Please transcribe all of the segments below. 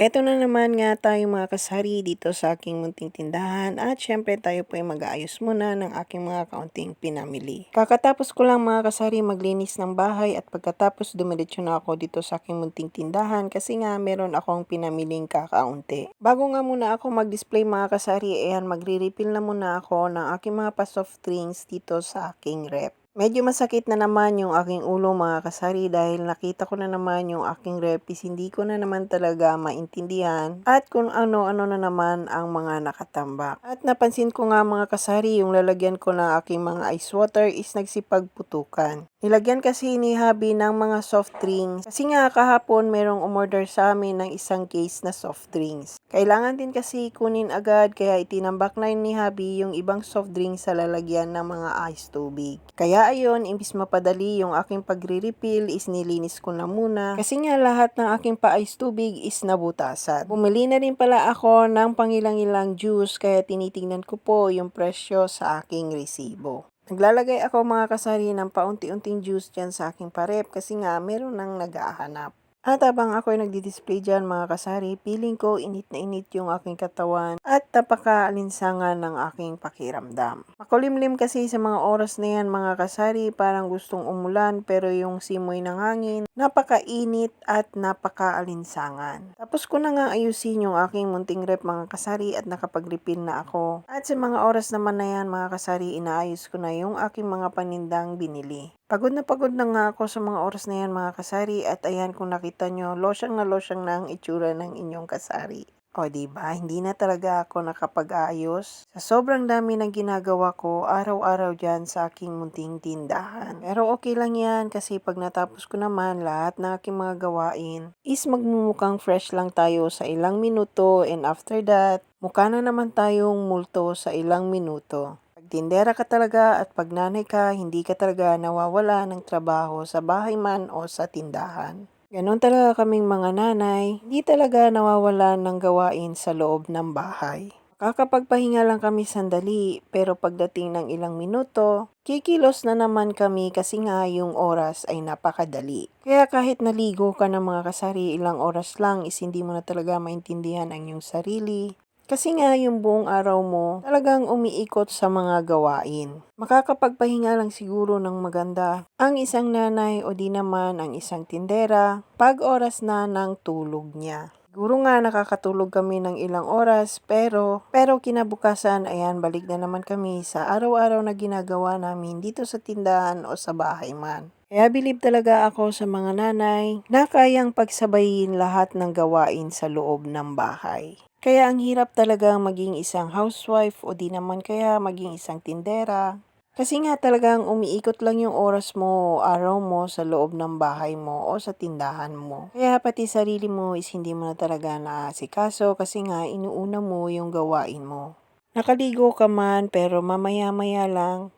Eto na naman nga tayo mga kasari dito sa aking munting tindahan at syempre tayo po ay mag-aayos muna ng aking mga kaunting pinamili. Kakatapos ko lang mga kasari maglinis ng bahay at pagkatapos dumiretso na ako dito sa aking munting tindahan kasi nga meron akong pinamiling kakaunti. Bago nga muna ako mag-display mga kasari, ayan magre-refill na muna ako ng aking mga pa-soft drinks dito sa aking rep. Medyo masakit na naman yung aking ulo mga kasari dahil nakita ko na naman yung aking repis hindi ko na naman talaga maintindihan at kung ano-ano na naman ang mga nakatambak. At napansin ko nga mga kasari yung lalagyan ko ng aking mga ice water is nagsipagputukan. Nilagyan kasi ni Habi ng mga soft drinks. Kasi nga kahapon merong umorder sa amin ng isang case na soft drinks. Kailangan din kasi kunin agad kaya itinambak na ni Habi yung ibang soft drinks sa lalagyan ng mga ice tubig. Kaya ayon, imbis mapadali yung aking pagre-refill is nilinis ko na muna. Kasi nga lahat ng aking pa-ice tubig is nabutasan. Bumili na rin pala ako ng pangilang-ilang juice kaya tinitingnan ko po yung presyo sa aking resibo. Naglalagay ako mga kasari ng paunti-unting juice dyan sa aking parep kasi nga meron nang nag-ahanap. At habang ako ay nagdi-display dyan mga kasari, feeling ko init na init yung aking katawan at napaka-alinsangan ng aking pakiramdam. Makulimlim kasi sa mga oras na yan mga kasari, parang gustong umulan pero yung simoy ng hangin, napaka-init at napaka-alinsangan. Tapos ko na nga ayusin yung aking munting rep mga kasari at nakapag-refill na ako. At sa mga oras naman na yan mga kasari, inaayos ko na yung aking mga panindang binili. Pagod na pagod na nga ako sa mga oras na yan mga kasari at ayan kung nakita nyo, losyang na losyang na ang itsura ng inyong kasari. O ba hindi na talaga ako nakapag-ayos. Sa sobrang dami ng ginagawa ko, araw-araw dyan sa aking munting tindahan. Pero okay lang yan kasi pag natapos ko naman lahat ng aking mga gawain, is magmumukhang fresh lang tayo sa ilang minuto and after that, mukha na naman tayong multo sa ilang minuto. Tindera ka talaga at pag nanay ka, hindi ka talaga nawawala ng trabaho sa bahay man o sa tindahan. Ganon talaga kaming mga nanay, hindi talaga nawawala ng gawain sa loob ng bahay. Kakapagpahinga lang kami sandali, pero pagdating ng ilang minuto, kikilos na naman kami kasi nga yung oras ay napakadali. Kaya kahit naligo ka ng mga kasari ilang oras lang is hindi mo na talaga maintindihan ang iyong sarili, kasi nga yung buong araw mo talagang umiikot sa mga gawain. Makakapagpahinga lang siguro ng maganda ang isang nanay o di naman ang isang tindera pag oras na ng tulog niya. Siguro nga nakakatulog kami ng ilang oras pero pero kinabukasan ayan balik na naman kami sa araw-araw na ginagawa namin dito sa tindahan o sa bahay man. Kaya bilib talaga ako sa mga nanay na kayang pagsabayin lahat ng gawain sa loob ng bahay. Kaya ang hirap talaga maging isang housewife o di naman kaya maging isang tindera. Kasi nga talagang umiikot lang yung oras mo araw mo sa loob ng bahay mo o sa tindahan mo. Kaya pati sarili mo is hindi mo na talaga naasikaso kasi nga inuuna mo yung gawain mo. Nakaligo ka man pero mamaya-maya lang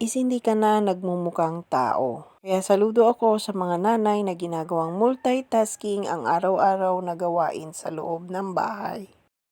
is hindi ka na nagmumukhang tao. Kaya saludo ako sa mga nanay na ginagawang multitasking ang araw-araw na gawain sa loob ng bahay.